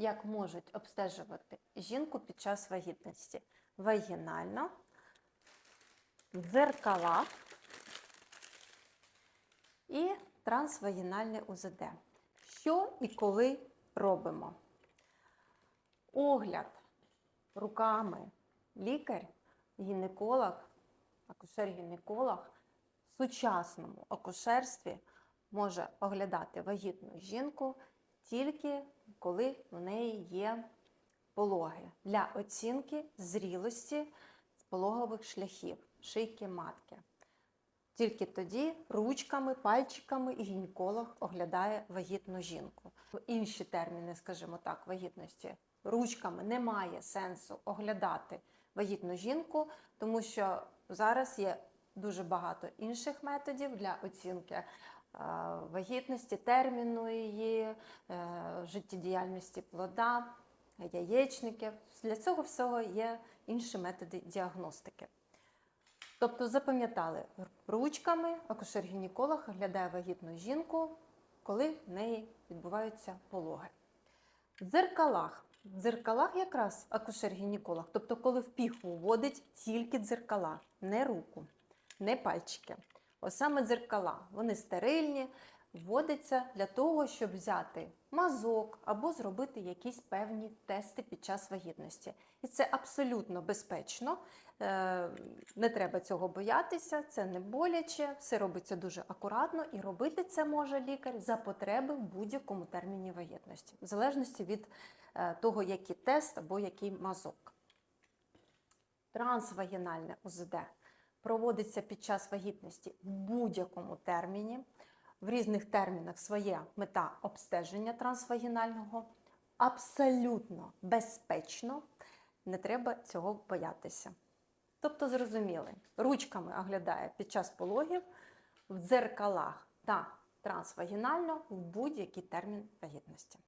як можуть обстежувати жінку під час вагітності. Вагінально, в дзеркалах і трансвагінальне УЗД. Що і коли робимо? Огляд руками лікар, гінеколог, акушер-гінеколог в сучасному акушерстві може оглядати вагітну жінку тільки коли в неї є пологи для оцінки зрілості пологових шляхів, шийки матки. Тільки тоді ручками, пальчиками і гінеколог оглядає вагітну жінку. Інші терміни, скажімо так, вагітності ручками немає сенсу оглядати вагітну жінку, тому що зараз є дуже багато інших методів для оцінки вагітності, терміну її, е, життєдіяльності плода, яєчників. Для цього всього є інші методи діагностики. Тобто запам'ятали, ручками акушер-гінеколог оглядає вагітну жінку, коли в неї відбуваються пологи. В дзеркалах. В дзеркалах якраз акушер-гінеколог, тобто коли в піхву вводить тільки дзеркала, не руку, не пальчики. Ось саме дзеркала, вони стерильні, вводяться для того, щоб взяти мазок або зробити якісь певні тести під час вагітності. І це абсолютно безпечно. Е, Не треба цього боятися, це не боляче, все робиться дуже акуратно, і робити це може лікар за потреби в будь-якому терміні вагітності, в залежності від е, того, який тест або який мазок. Трансвагінальне УЗД проводиться під час вагітності в будь-якому терміні. В різних термінах своє мета обстеження трансвагінального. Абсолютно безпечно, не треба цього боятися. Тобто, зрозуміли, ручками оглядає під час пологів, в дзеркалах та трансвагінально в будь-який термін вагітності.